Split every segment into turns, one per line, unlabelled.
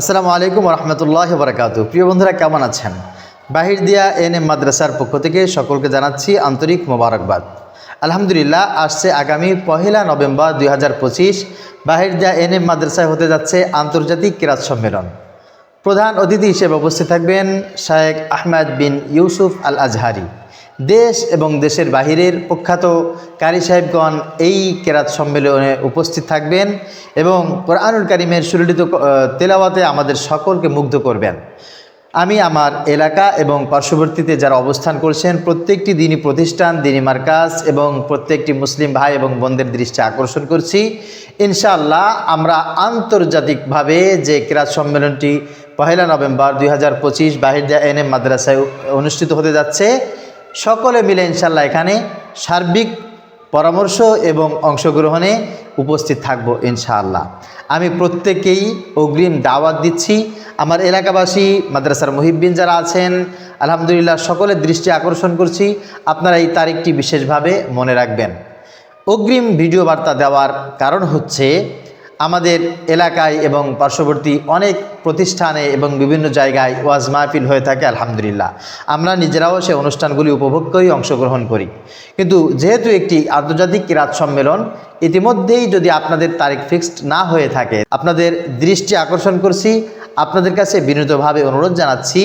আসসালামু আলাইকুম রহমতুল্লাহ বরকাত প্রিয় বন্ধুরা, কেমন আছেন? বাহির দিয়া এন এম মাদ্রাসার পক্ষ থেকে সকলকে জানাচ্ছি আন্তরিক মোবারকবাদ। আলহামদুলিল্লাহ, আসছে আগামী পহেলা নভেম্বর দুই হাজার পঁচিশ। বাহির দিয়া এন এম মাদ্রাসায় হতে যাচ্ছে আন্তর্জাতিক কিরাত সম্মেলন। প্রধান অতিথি হিসেবে উপস্থিত থাকবেন শায়েক আহমেদ বিন ইউসুফ আল আজহারি দেশ এবং দেশের বাহিরের প্রখ্যাত কারি সাহেবগণ এই কেরাত সম্মেলনে উপস্থিত থাকবেন এবং কোরআনুল কারিমের সুরলিত তেলাওয়াতে আমাদের সকলকে মুগ্ধ করবেন। আমি আমার এলাকা এবং পার্শ্ববর্তীতে যারা অবস্থান করছেন, প্রত্যেকটি দিনই প্রতিষ্ঠান, দিনী মার্কাজ এবং প্রত্যেকটি মুসলিম ভাই এবং বোনদের দৃষ্টি আকর্ষণ করছি। ইনশাআল্লাহ আমরা আন্তর্জাতিকভাবে যে ক্রীড়া সম্মেলনটি পহেলা নভেম্বর দুই হাজার পঁচিশ বাহির এন এম মাদ্রাসায় অনুষ্ঠিত হতে যাচ্ছে সকলে মিলে ইনশাল্লাহ এখানে সার্বিক পরামর্শ এবং অংশগ্রহণে উপস্থিত থাকব ইনশাআল্লাহ। আমি প্রত্যেকেই অগ্রিম দাওয়াত দিচ্ছি। আমার এলাকাবাসী, মাদ্রাসার মুহিব্বিন যারা আছেন, আলহামদুলিল্লাহ সকলের দৃষ্টি আকর্ষণ করছি। আপনারা এই তারিখটি বিশেষভাবে মনে রাখবেন। অগ্রিম ভিডিও বার্তা দেওয়ার কারণ হচ্ছে আমাদের এলাকায় এবং পার্শ্ববর্তী অনেক প্রতিষ্ঠানে এবং বিভিন্ন জায়গায় ওয়াজ মাহফিল হয়ে থাকে, আলহামদুলিল্লাহ। আমরা নিজেরাও সে অনুষ্ঠানগুলি উপভোগ করি, অংশগ্রহণ করি। কিন্তু যেহেতু একটি আন্তর্জাতিক কিরাত সম্মেলন, ইতিমধ্যেই যদি আপনাদের তারিখ ফিক্সড না হয়ে থাকে, আপনাদের দৃষ্টি আকর্ষণ করছি, আপনাদের কাছে বিনীতভাবে অনুরোধ জানাচ্ছি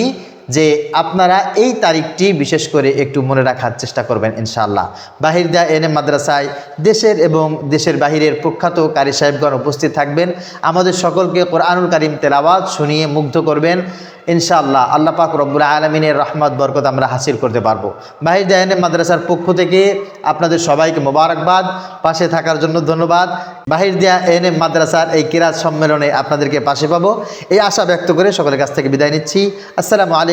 যে আপনারা এই তারিখটি বিশেষ করে একটু মনে রাখার চেষ্টা করবেন, ইনশাআল্লাহ। বাহির দা এন মাদ্রাসায় দেশের এবং দেশের বাহিরের প্রখ্যাত কারি সাহেবগণ উপস্থিত থাকবেন। আমাদের সকলকে কোরআনুল কারিম তেলাওয়াত শুনিয়ে মুগ্ধ করবেন। ইনশাআল্লাহ, আল্লাহ পাক রব্বুল আলমিনের রহমত, বরকত আমরা হাসিল করতে পারব। বাহির এম মাদ্রাসার পক্ষ থেকে আপনাদের সবাইকে মোবারকবাদ। পাশে থাকার জন্য ধন্যবাদ। বাহির দিয়া এন এম মাদ্রাসার এই কিরাত সম্মেলনে আপনাদেরকে পাশে পাবো। এই আশা ব্যক্ত করে সকলের কাছ থেকে বিদায় নিচ্ছি। আসসালামু আলাইকুম।